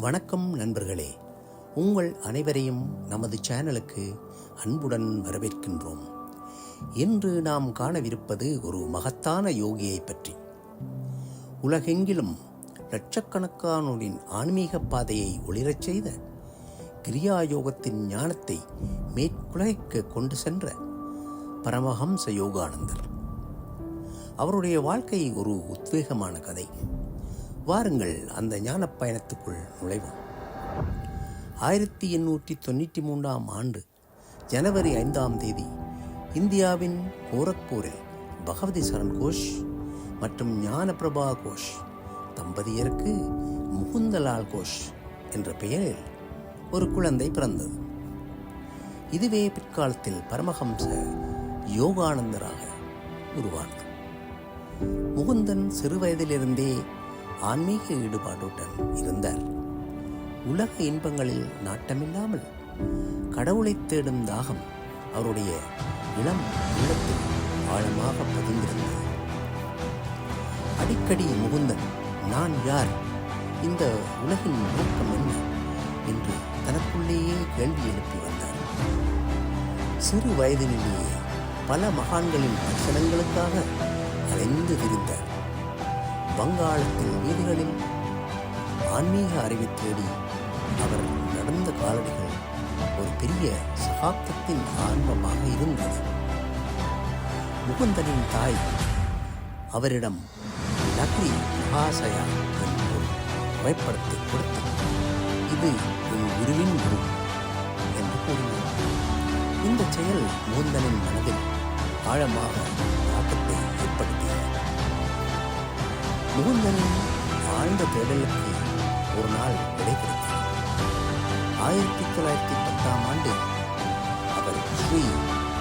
வணக்கம் நண்பர்களே. உங்கள் அனைவரையும் நமது சேனலுக்கு அன்புடன் வரவேற்கின்றோம். இன்று நாம் காணவிருப்பது ஒரு மகத்தான யோகியை பற்றி. உலகெங்கிலும் லட்சக்கணக்கானோரின் ஆன்மீக பாதையை ஒளிரச் செய்த கிரியா யோகத்தின் ஞானத்தை மேற்குலகிற்கு கொண்டு சென்ற பரமஹம்ச யோகானந்தர். அவருடைய வாழ்க்கை ஒரு உத்வேகமான கதை. வாருங்கள் அந்த ஞான பயணத்துக்குள் நுழைவோம். ஆயிரத்தி எண்ணூற்றி தொண்ணூற்றி மூன்றாம் ஆண்டு ஜனவரி ஐந்தாம் தேதி இந்தியாவின் கோரக்பூரில் பகவதி சரண் கோஷ் மற்றும் ஞானபிரபா கோஷ் தம்பதியருக்கு முகுந்தலால் கோஷ் என்ற பெயரில் ஒரு குழந்தை பிறந்தது. இதுவே பிற்காலத்தில் பரமஹம்ச யோகானந்தராக உருவானது. முகுந்தன் சிறுவயதிலிருந்தே ஆன்மீக ஈடுபாட்டுடன் இருந்தார். உலக இன்பங்களில் நாட்டமில்லாமல் கடவுளை தேடும் தாகம் அவருடைய இளம் உள்ளத்தில் ஆழமாக பதிந்திருந்தது. அடிக்கடி முகுந்தன் நான் யார்? இந்த உலகின் நோக்கம் என்ன? என்று தனக்குள்ளேயே கேள்வி எழுப்பி வந்தார். சிறு வயதினிலேயே பல மகான்களின் தரிசனங்களுக்காக அலைந்து திரிந்தார் வங்காளத்தின் வீதிகளில் ஆன்மீக அறிவை தேடி அவர் நடந்த காலடிகள் ஒரு பெரிய சகாப்தத்தின் ஆரம்பமாக இருந்தது. முகுந்தனின் தாய் அவரிடம் நகரி மகாசயா என்று புகைப்படத்தை கொடுத்தார். இது ஒரு குருவின் குரு என்று கூறினார். இந்த செயல் முகுந்தனின் மனதில் ஆழமாக தாக்கத்தை முகுந்தனின் ஆழ்ந்த தேடலுக்கு ஒரு நாள் விடை கிடைத்தது ஆயிரத்தி தொள்ளாயிரத்தி பத்தாம் ஆண்டு அவர் ஸ்ரீ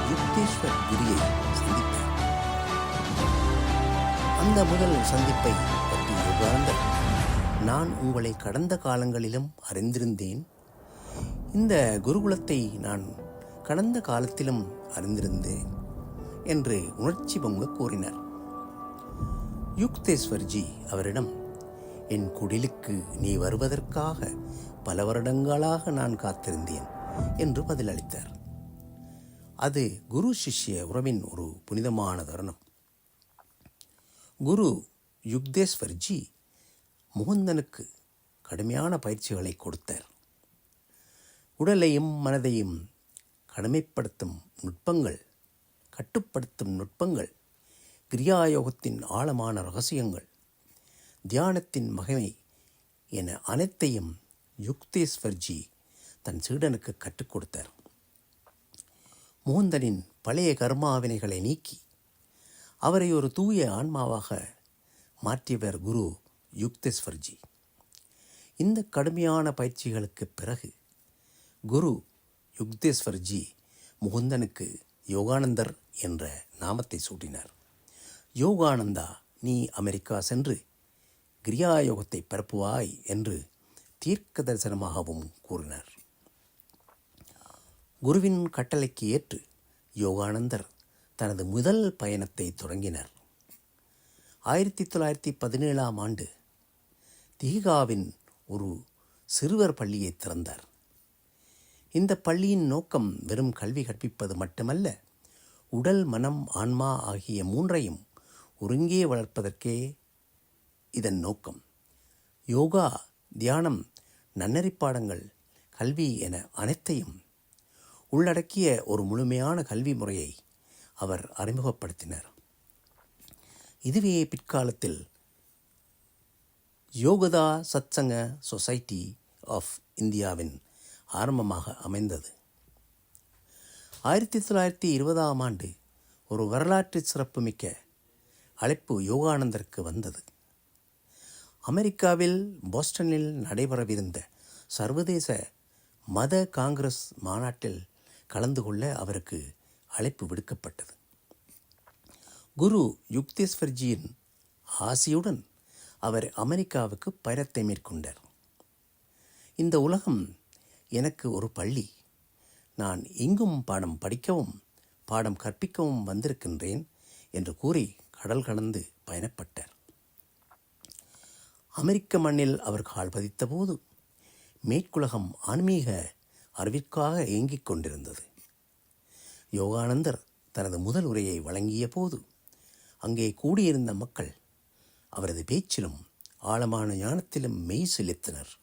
யுக்தேஸ்வர் குரியை சந்தித்தார். அந்த முதல் சந்திப்பை பற்றி யோகானந்தர் நான் உங்களை கடந்த காலங்களிலும் அறிந்திருந்தேன். இந்த குருகுலத்தை நான் கடந்த காலத்திலும் அறிந்திருந்தேன் என்று உணர்ச்சி பொங்க கூறினார். யுக்தேஸ்வர்ஜி அவரிடம் என் குடிலுக்கு நீ வருவதற்காக பல வருடங்களாக நான் காத்திருந்தேன் என்று பதிலளித்தார். அது குரு சிஷ்ய உறவின் ஒரு புனிதமான தருணம். குரு யுக்தேஸ்வர்ஜி முகுந்தனுக்கு கடுமையான பயிற்சிகளை கொடுத்தார். உடலையும் மனதையும் கடுமைப்படுத்தும் நுட்பங்கள் கட்டுப்படுத்தும் நுட்பங்கள் கிரியாயோகத்தின் ஆழமான ரகசியங்கள் தியானத்தின் மகிமை என அனைத்தையும் யுக்தேஸ்வர்ஜி தன் சீடனுக்கு கற்றுக் கொடுத்தார். முகுந்தனின் பழைய கர்மாவினைகளை நீக்கி அவரை ஒரு தூய ஆன்மாவாக மாற்றியவர் குரு யுக்தேஸ்வர்ஜி. இந்த கடுமையான பயிற்சிகளுக்கு பிறகு குரு யுக்தேஸ்வர்ஜி முகுந்தனுக்கு யோகானந்தர் என்ற நாமத்தை சூட்டினார். யோகானந்தா நீ அமெரிக்கா சென்று கிரியாயோகத்தை பரப்புவாய் என்று தீர்க்க தரிசனமாகவும் கூறினார். குருவின் கட்டளைக்கு ஏற்று யோகானந்தர் தனது முதல் பயணத்தை தொடங்கினார். ஆயிரத்தி தொள்ளாயிரத்தி பதினேழாம் ஆண்டு திகாவின் ஒரு சிறுவர் பள்ளியை திறந்தார். இந்த பள்ளியின் நோக்கம் வெறும் கல்வி கற்பிப்பது மட்டுமல்ல உடல் மனம் ஆன்மா ஆகிய மூன்றையும் ஒருங்கே வளர்ப்பதற்கே இதன் நோக்கம். யோகா தியானம் நன்னறி பாடங்கள் கல்வி என அனைத்தையும் உள்ளடக்கிய ஒரு முழுமையான கல்வி முறையை அவர் அறிமுகப்படுத்தினார். இதுவே பிற்காலத்தில் யோகதா சத்சங்க சொசைட்டி ஆஃப் இந்தியாவின் ஆரம்பமாக அமைந்தது. ஆயிரத்தி தொள்ளாயிரத்தி இருபதாம் ஆண்டு ஒரு வரலாற்று சிறப்புமிக்க அழைப்பு யோகானந்தருக்கு வந்தது. அமெரிக்காவில் போஸ்டனில் நடைபெறவிருந்த சர்வதேச மத காங்கிரஸ் மாநாட்டில் கலந்து கொள்ள அவருக்கு அழைப்பு விடுக்கப்பட்டது. குரு யுக்தேஸ்வர்ஜியின் ஆசியுடன் அவர் அமெரிக்காவுக்கு பயணத்தை மேற்கொண்டார். இந்த உலகம் எனக்கு ஒரு பள்ளி. நான் இங்கும் பாடம் படிக்கவும் பாடம் கற்பிக்கவும் வந்திருக்கின்றேன் என்று கூறி கடல் கடந்து பயணப்பட்டார். அமெரிக்க மண்ணில் அவர் கால் பதித்தபோது மேற்குலகம் ஆன்மீக அறிவிற்காக இயங்கிக் கொண்டிருந்தது. யோகானந்தர் தனது முதல் உரையை வழங்கிய போது அங்கே கூடியிருந்த மக்கள் அவரது பேச்சிலும் ஆழமான ஞானத்திலும் மெய் செலுத்தினர்.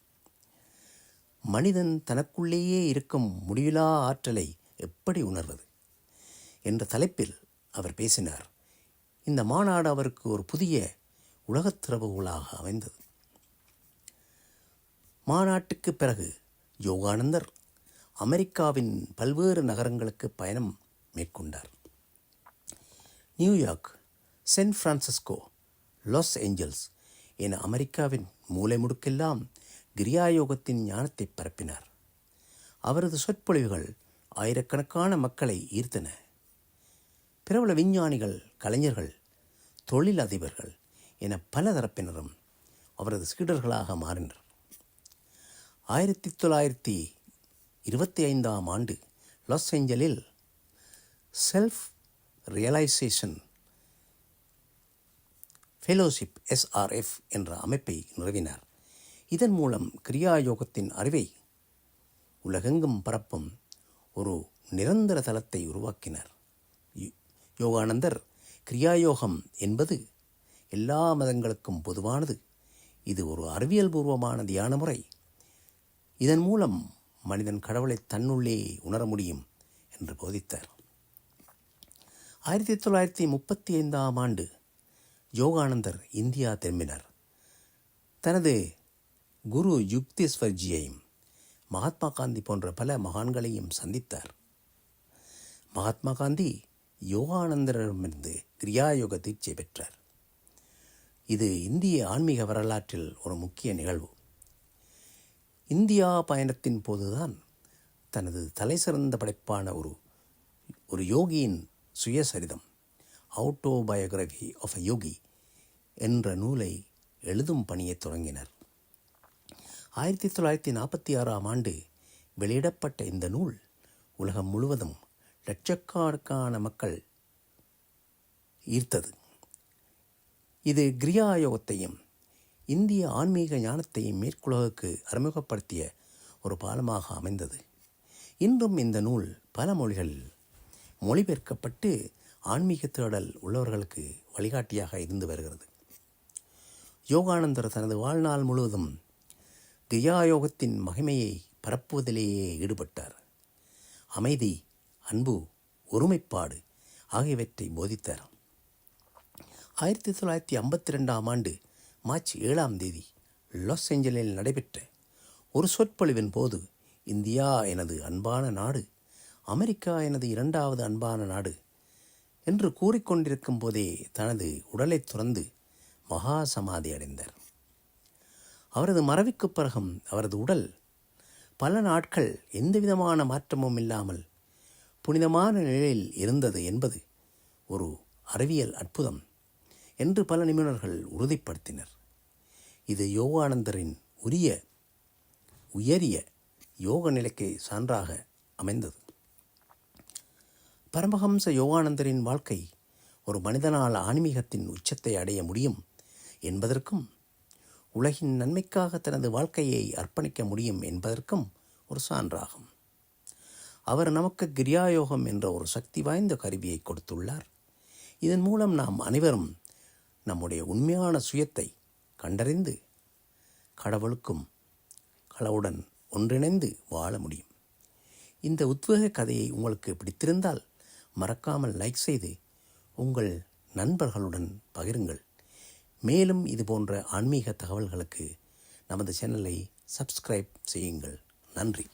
மனிதன் தனக்குள்ளேயே இருக்கும் முடிவிலா ஆற்றலை எப்படி உணர்வது? என்ற தலைப்பில் அவர் பேசினார். இந்த மாநாடு அவருக்கு ஒரு புதிய உலகத் திறவுகோலாக அமைந்தது. மாநாட்டுக்கு பிறகு யோகானந்தர் அமெரிக்காவின் பல்வேறு நகரங்களுக்கு பயணம் மேற்கொண்டார். New York San Francisco Los Angeles என அமெரிக்காவின் மூலை முடுக்கெல்லாம் கிரியாயோகத்தின் ஞானத்தை பரப்பினார். அவரது சொற்பொழிவுகள் ஆயிரக்கணக்கான மக்களை ஈர்த்தன. பிரபல விஞ்ஞானிகள் கலைஞர்கள் தொழில் அதிபர்கள் என பல தரப்பினரும் அவரது சீடர்களாக மாறினர். ஆயிரத்தி தொள்ளாயிரத்தி இருபத்தி ஐந்தாம் ஆண்டு லாஸ் ஏஞ்சலில் செல்ஃப் ரியலைசேஷன் ஃபெலோஷிப் எஸ்ஆர்எஃப் என்ற அமைப்பை நிறுவினார். இதன் மூலம் கிரியா யோகத்தின் அறிவை உலகெங்கும் பரப்பும் ஒரு நிரந்தர தளத்தை உருவாக்கினார். யோகானந்தர் கிரியாயோகம் என்பது எல்லா மதங்களுக்கும் பொதுவானது. இது ஒரு அறிவியல் பூர்வமான தியான முறை. இதன் மூலம் மனிதன் கடவுளை தன்னுள்ளே உணர முடியும் என்று போதித்தார். ஆயிரத்தி தொள்ளாயிரத்தி முப்பத்தி ஐந்தாம் ஆண்டு யோகானந்தர் இந்தியா திரும்பினார். தனது குரு யுக்தேஸ்வர்ஜியையும் மகாத்மா காந்தி போன்ற பல மகான்களையும் சந்தித்தார். மகாத்மா காந்தி யோகானந்தரிடமிருந்து கிரியாயோக தீட்சை பெற்றார் இது இந்திய ஆன்மீக வரலாற்றில் ஒரு முக்கிய நிகழ்வு. இந்தியா பயணத்தின் போதுதான் தனது தலைசிறந்த படைப்பான ஒரு ஒரு யோகியின் சுயசரிதம் அவுட்டோபயோகிராஃபி ஆஃப் அ யோகி என்ற நூலை எழுதும் பணியை தொடங்கினர். ஆயிரத்தி தொள்ளாயிரத்தி நாற்பத்தி ஆறாம் ஆண்டு வெளியிடப்பட்ட இந்த நூல் உலகம் முழுவதும் லட்சக்கணக்கான மக்கள் ஈர்த்தது. இது கிரியாயோகத்தையும் இந்திய ஆன்மீக ஞானத்தையும் மேற்குலகுக்கு அறிமுகப்படுத்திய ஒரு பாலமாக அமைந்தது. இன்றும் இந்த நூல் பல மொழிகளில் மொழிபெயர்க்கப்பட்டு ஆன்மீக தேடல் உள்ளவர்களுக்கு வழிகாட்டியாக இருந்து வருகிறது. யோகானந்தர் தனது வாழ்நாள் முழுவதும் கிரியாயோகத்தின் மகிமையை பரப்புவதிலேயே ஈடுபட்டார். அமைதி அன்பு ஒருமைப்பாடு ஆகியவற்றை போதித்தார் ஆயிரத்தி தொள்ளாயிரத்தி ஐம்பத்தி ரெண்டாம் ஆண்டு மார்ச் ஏழாம் தேதி லாஸ் ஏஞ்சலில் நடைபெற்ற ஒரு சொற்பொழிவின் போது இந்தியா எனது அன்பான நாடு அமெரிக்கா எனது இரண்டாவது அன்பான நாடு என்று கூறிக்கொண்டிருக்கும் போதே தனது உடலை துறந்து மகா சமாதி அடைந்தார். அவரது மறைவுக்குப் பிறகும் அவரது உடல் பல நாட்கள் எந்தவிதமான மாற்றமும் இல்லாமல் புனிதமான நிலையில் இருந்தது என்பது ஒரு அறிவியல் அற்புதம் என்று பல நிபுணர்கள் உறுதிப்படுத்தினர். இது யோகானந்தரின் உரிய உயரிய யோக நிலைக்கு சான்றாக அமைந்தது. பரமஹம்ச யோகானந்தரின் வாழ்க்கை ஒரு மனிதனால் ஆன்மீகத்தின் உச்சத்தை அடைய முடியும் என்பதற்கும் உலகின் நன்மைக்காக தனது வாழ்க்கையை அர்ப்பணிக்க முடியும் என்பதற்கும் ஒரு சான்றாகும். அவர் நமக்கு கிரியாயோகம் என்ற ஒரு சக்தி வாய்ந்த கருவியை கொடுத்துள்ளார். இதன் மூலம் நாம் அனைவரும் நம்முடைய உண்மையான சுயத்தை கண்டறிந்து கடவுளுக்கும் கடவுளுடன் ஒன்றிணைந்து வாழ முடியும். இந்த உத்வேக கதையை உங்களுக்கு பிடித்திருந்தால் மறக்காமல் லைக் செய்து உங்கள் நண்பர்களுடன் பகிருங்கள். மேலும் இது போன்ற ஆன்மீக தகவல்களுக்கு நமது சேனலை சப்ஸ்கிரைப் செய்யுங்கள். நன்றி.